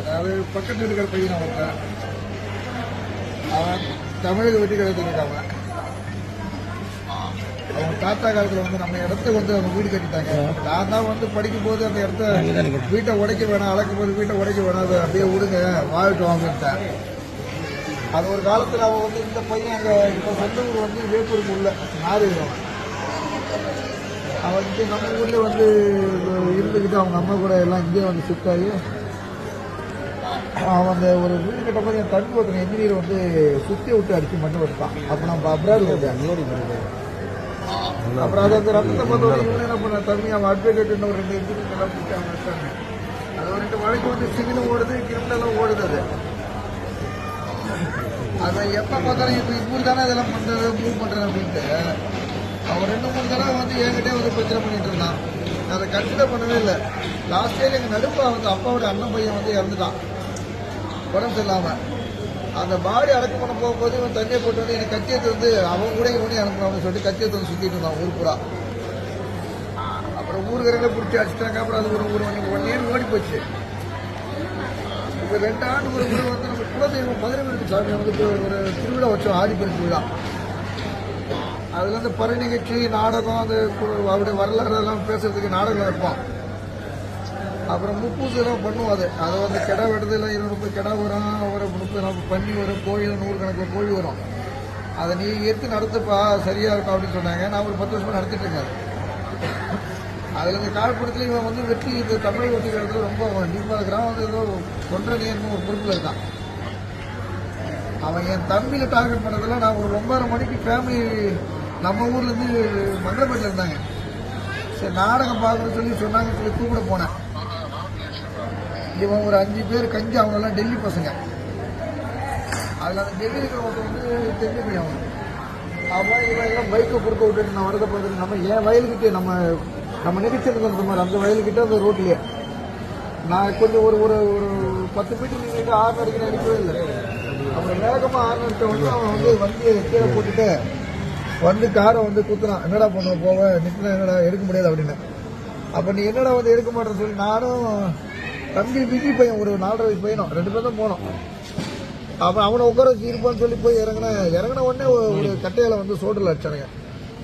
அதாவது பக்கத்தில் இருக்கிற பையன் அவன் அவன் தமிழக வெற்றி கழகத்தில் இருக்காங்க. அவங்க தாத்தா காலத்தில் வந்து நம்ம இடத்துக்கு வந்து அவங்க வீடு கட்டிட்டாங்க. நான் தான் வந்து படிக்கும் போது அந்த இடத்த வீட்டை உடைக்க வேணாம் அளக்கும் போது வீட்டை உடைக்க வேணாம் அதை அப்படியே விடுங்க வாழட்டும் அப்படின்ட்டேன் அது ஒரு காலத்தில் அவன் வந்து இந்த பையன் அங்கே இப்போ சொந்த ஊர் வந்து வேப்பூருக்கு உள்ள நாடு அவன் இங்கே நம்ம ஊர்ல வந்து இருந்துக்கிட்டு அவங்க அம்மா கூட எல்லாம் இங்கே வந்து ஷிஃப்ட் ஆகி அவன் அந்த ஒரு வீடு கட்டும்போது என் தம்பி ஒருத்தன் என்ஜினியர் வந்து சுத்தி விட்டு அடிச்சு மட்டும் வச்சுட்டான் அப்போ நம்ம அப்ராடு வந்தேன் அப்புறம் அது அந்த ரத்தத்தை பார்த்தோட இவன் என்ன பண்ண தம்பி அவன் அட்வொகேட் ஒரு ரெண்டு இன்ஜினியர் எல்லாம் பிடிச்சி அவன் வச்சாங்க அது ஒரு ரெண்டு வழக்கு வந்து சிவிலும் ஓடுது கிரிமினலும் ஓடுது அது. அதை எப்போ பார்த்தாலும் இப்போ இவரு தானே இதெல்லாம் பண்ணுறது மூவ் பண்ணுறேன் அப்படின்ட்டு. அவன் ரெண்டு மூணு தடவை வந்து என்கிட்டே வந்து பிரச்சனை பண்ணிட்டு இருந்தான். நான் அதை கன்சிடர் பண்ணவே இல்லை. லாஸ்ட் இயர் எங்கள் நடுப்பா வந்து அப்பாவோட அண்ணன் பையன் வந்து இறந்துட்டான். உடம்பு சரியில்லாமல் அந்த பாடி அடக்கம் பண்ண போகும்போது இவன் தண்ணியை போட்டு வந்து எனக்கு கத்தியத்தை வந்து அவன் கூட இவனையும் அனுப்பணும் சொல்லிட்டு கத்தியத்தை வந்து சுற்றிட்டு இருந்தான் ஊர் பூரா. அப்புறம் ஊருக்காரங்களே பிடிச்சி அடிச்சிட்டாங்க. அப்புறம் அது ஒரு ஒரு ஒன் ஒன் இயர் ஓடி போச்சு. இப்போ ரெண்டு ஆண்டு ஒரு முறை வந்து நம்ம குலதெய்வம் மதுரை சாமி வந்துட்டு ஒரு திருவிழா வச்சோம் ஆடிப்பெருக்கு விழா அதுல இருந்து பறை நிகழ்ச்சி நாடகம் அந்த அவருடைய வரலாறு எல்லாம் பேசுறதுக்கு நாடகம் வைப்போம் அப்புறம் முப்பூசெல்லாம் பண்ணுவோம் அது. அதை வந்து கிடா வெட்டுறதுல இருபது முப்பது கிடா வரும் ஒரு முப்பது நாற்பது பண்ணி வரும் கோயில் நூறு கோழி வரும். அதை நீ எடுத்து நடத்துப்பா சரியா இருக்கும் அப்படின்னு சொன்னாங்க. நான் ஒரு பத்து வருஷமாக நடத்திட்டு இருக்கேன் அதுல இந்த காழ்ப்புறத்துல இவன் வந்து வெற்றி இந்த தமிழ் வெற்றி கழகத்துல ரொம்ப நிர்வாக கிராமம் வந்து ஏதோ தொண்டை நேர்ம ஒரு பொறுப்பில் இருக்கான் அவன் என் தம்பியில் டார்கெட் பண்ணதில் நான் ஒரு ஒன்பதரை மணிக்கு ஃபேமிலி நம்ம ஊர்ல இருந்து மங்களப்பேட்டில் இருந்தாங்க. சரி நாடகம் பார்க்கணும்னு சொல்லி சொன்னாங்க சொல்லி கூப்பிட போனேன். இவன் ஒரு அஞ்சு பேர் கஞ்சி அவங்கெல்லாம் டெல்லி பசங்க. அதில் அந்த டெல்லி இருக்கிற வந்து தெரிஞ்சு போய் அவன். அவன் இவன் எல்லாம் பைக்கை கொடுக்க விட்டுட்டு நான் வரத பார்த்துட்டு நம்ம என் வயலுக்கிட்டே நம்ம நம்ம நிகழ்ச்சியில் இருந்த மாதிரி அந்த வயலுக்கிட்ட அந்த ரோட்லயே. நான் கொஞ்சம் ஒரு ஒரு ஒரு பத்து மீட்டர் நின்றுட்டு ஆறு அடிக்கிற அடிக்கவே இல்லை. அப்புறம் வேகமாக ஆறு அடிச்ச வந்து அவன் வந்து வண்டியை கீழே போட்டுட்டு வந்து காரை வந்து குத்துறான். என்னடா பண்ண போவ? நிற்கினா என்னடா? எடுக்க முடியாது அப்படின்னு. அப்போ நீ என்னடா வந்து எடுக்க மாட்டேன்னு சொல்லி நானும் தம்பி விஜய் பையன் ஒரு நாலரை வயசு பையனும். ரெண்டு பேரும் தான் போனோம். அவன் அவனை உட்கார வச்சு இருப்பான்னு சொல்லி போய் இறங்கின இறங்கின உடனே ஒரு- கட்டையில் கட்டையில வந்து சோட்டில் அடிச்சானுங்க.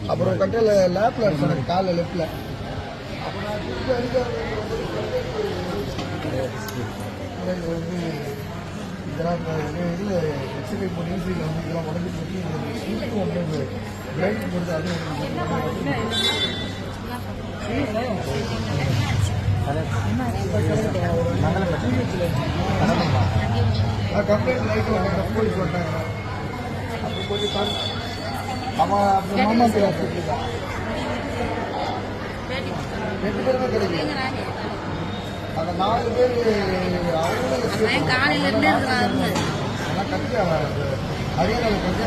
அப்புறம் கட்டையில் கட்டையில லேப்ல அடிச்சானுங்க காலில் லெஃப்ட்ல அப்போ நான் வந்து இதெல்லாம் இதில் பண்ணி இதெல்லாம் உடம்பு போட்டு சீட்டு அது கம்ப்ளைண்ட் லைட் வாங்க போலீஸ் வந்தாங்க அப்போ கொஞ்சம் அவன் அப்புறம் மாமா பேர் வச்சுருக்கான் ரெண்டு பேருமே கிடைக்கும் அந்த நாலு பேர் அவங்களும் காலையில இருந்தே கட்டி அவன் வந்து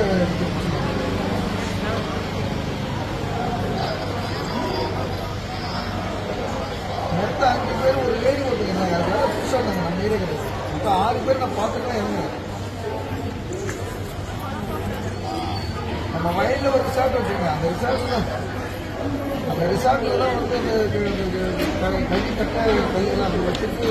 மொத்தம் அஞ்சு பேர் ஒரு லேடி ஓட்டுங்க வேற புதுசாக இருந்தாங்க நம்ம ஏரியா கிடையாது மொத்தம் ஆறு பேர் நான் பார்த்துக்கலாம் இறங்குறேன் நம்ம வயலில் ஒரு ரிசார்ட் வச்சுருக்கேன் அந்த ரிசார்ட் தான் அந்த ரிசார்ட்ல தான் வந்து இந்த இது- இது- இது கை கை கட்ட கையெல்லாம் அப்படி வச்சுட்டு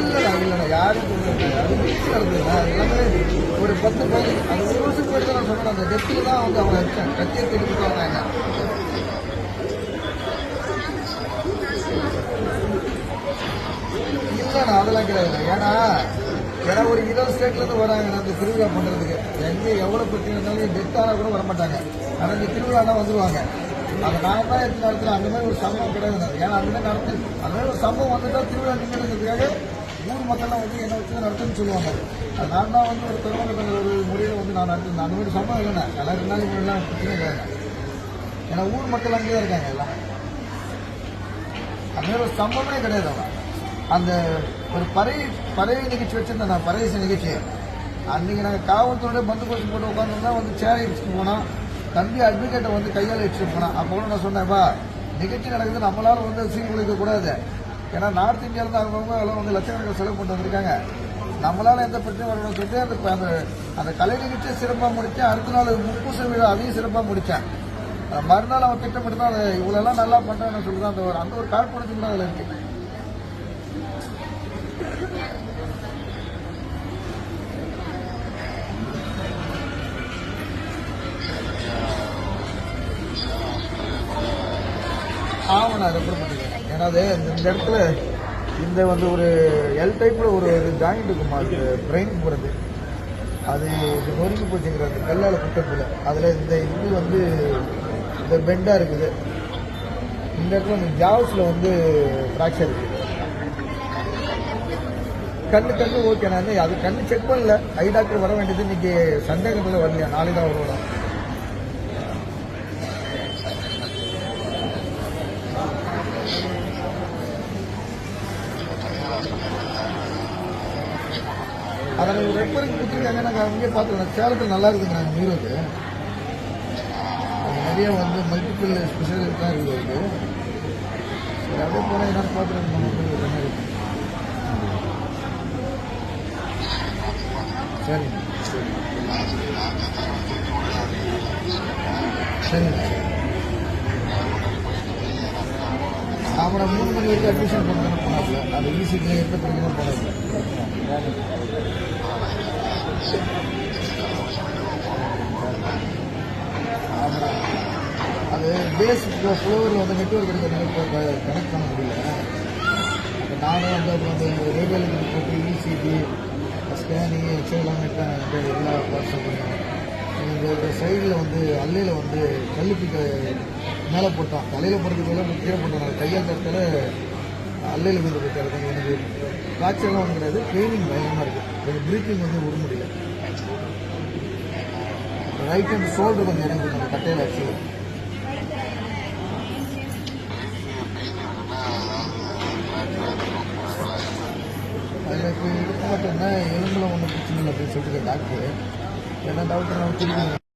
இல்லடா இல்லடா யாரும் சொல்லல அது மிக்ஸ் நடந்ததுல எல்லாமே ஒரு பத்து பதினஞ்சு அது ஒரு வருஷத்துக்கு முன்னாடி நான் சொன்னேன் அந்த டெத்தில் தான் வந்து அவங்க அடிச்சான் கத்தியை திருப்பி வந்தாங்க ஏன்னா ஏன்னா ஒரு இருபது ஸ்டேட்ல இருந்து வராங்க. அந்த திருவிழா பண்றதுக்கு. எங்கே எவ்வளவு பிரச்சனை இருந்தாலும் டெத் கூட வர மாட்டாங்க ஆனா இந்த திருவிழா தான் வந்துருவாங்க. அந்த நான் தான் எடுத்து நடத்துறேன் அந்த மாதிரி ஒரு சம்பவம் கிடையாது. ஏன்னா அந்த மாதிரி நடத்து அந்த மாதிரி ஒரு சம்பவம் வந்துட்டா திருவிழா நின்றுங்கிறதுக்காக ஊர் மக்கள்லாம் வந்து என்ன வச்சு நடத்துன்னு சொல்லுவாங்க. அது நான் தான் வந்து ஒரு பெருமகட்ட ஒரு முறையில் வந்து நான் நடத்துனேன். அந்த மாதிரி சம்பவம் இல்லைண்ணா. எல்லாம் இருந்தாலும் இவங்கெல்லாம் பிரச்சனை கிடையாது. ஏன்னா ஊர் மக்கள் அங்கேயே தான் இருக்காங்க எல்லாம். அந்த மாதிரி ஒரு சம்பவமே கிடையாது அவன் அந்த ஒரு பறை பறவை நிகழ்ச்சி வச்சிருந்தேன் நான் பறவை நிகழ்ச்சி அன்னைக்கு நாங்கள் காவல்துறையோட பந்து கோஷம் போட்டு உட்காந்துருந்தா வந்து சேரை வச்சுட்டு போனோம் தம்பி அட்வொகேட்டை வந்து கையால் வச்சுட்டு போனான். அப்போ கூட நான் சொன்னேன்ப்பா நிகழ்ச்சி நடக்குது நம்மளால வந்து சீர்குலைக்க கூடாது. ஏன்னா நார்த் இந்தியாவிலேருந்து அவங்கவுங்க எல்லாம் வந்து லட்சக்கணக்கில் செலவு கொண்டு வந்திருக்காங்க. நம்மளால எந்த பிரச்சனையும் வரணும்னு சொல்லிட்டு அந்த அந்த அந்த கலை நிகழ்ச்சியை சிறப்பாக முடித்தேன் அடுத்த நாள் முப்பூச விழா அதையும் சிறப்பாக முடித்தேன் மறுநாள் அவன் திட்டமிட்டு தான் அதை இவ்வளோலாம் நல்லா பண்ணுறான்னு சொல்லி தான் அந்த ஒரு அந்த ஒரு காழ்ப்புணர்ச்சி தான் அதில் இருக்குது ஆமாம் நான் ரெஃபர் பண்ணிக்கிறேன் ஏன்னா அது இந்த இடத்துல இந்த வந்து ஒரு எல் டைப்பில் ஒரு ஜாயிண்ட் இருக்குமா? அது பிரெயின் போகிறது அது இது நொறுங்கி போச்சுங்கிற அந்த கல்லால் குட்டப்பில் அதில் இந்த இது வந்து இந்த பெண்டாக இருக்குது. இந்த இடத்துல இந்த ஜாவ்ஸில் வந்து ஃப்ராக்சர் இருக்குது கண்ணு கண்ணு ஓகே நான் அது கண்ணு செக் பண்ணல. ஐ டாக்டர் வர வேண்டியது இன்னைக்கு சந்தேகத்தில் வரலையா? நாளை தான் வருவோம் அதை ஒரு ரெப்பருக்கு கொடுத்துருக்காங்க. நாங்கள் அங்கேயே பார்த்துருக்கோம் சேலத்தில் நல்லா இருக்குங்கிறாங்க மீரோக்கு அது நிறைய வந்து மல்டிபிள் ஸ்பெஷலிஸ்ட்லாம் இருக்குது. அப்படியே போனால் என்னன்னு பார்த்துருக்கோம் நம்ம போய் ஒரு மாதிரி சரிங்க சரிங்க அப்புறம் மூணு மணி வரைக்கும் அட்மிஷன் பண்ணணும் போனாப்ல அது ஈஸிக்கு எந்த பிரச்சனையும் போனாப்புல அது பேஸ் ஃப்ளோரில் வந்து நெட்ஒர்க் எடுக்கிறதுனால கனெக்ட் பண்ண முடியல இப்போ நானே வந்து அப்புறம் அந்த ரேடியோவில் போட்டு E ஸ்கேனிங் எக்ஸ்ரே எல்லாம் எல்லா பார்ட்ஸும் பண்ணேன் சைடில் வந்து அல்லையில் வந்து கல்லுப்பிக்க மேலே போட்டான். தலையில் போடுறதுக்கு எல்லாம் கீழே போட்டோம் கையால் தரத்தில் அல்லையில் விழுந்து போயிட்டாரு. எனக்கு ஃப்ராக்சர்லாம் வந்து கிடையாது. ட்ரைனிங் பயங்கரமாக இருக்குது எனக்கு ப்ரீத்திங் வந்து விட முடியல. ரைட் ஹேண்ட் ஷோல்டர் கொஞ்சம் எனக்கு அந்த கட்டையில் ஆச்சு பார்த்தோன்னா இருக்க எலும்பில் ஒன்றும் பிரச்சனை இல்லை அப்படின்னு சொல்லிட்டு டாக்டர் என்ன டவுட் நான்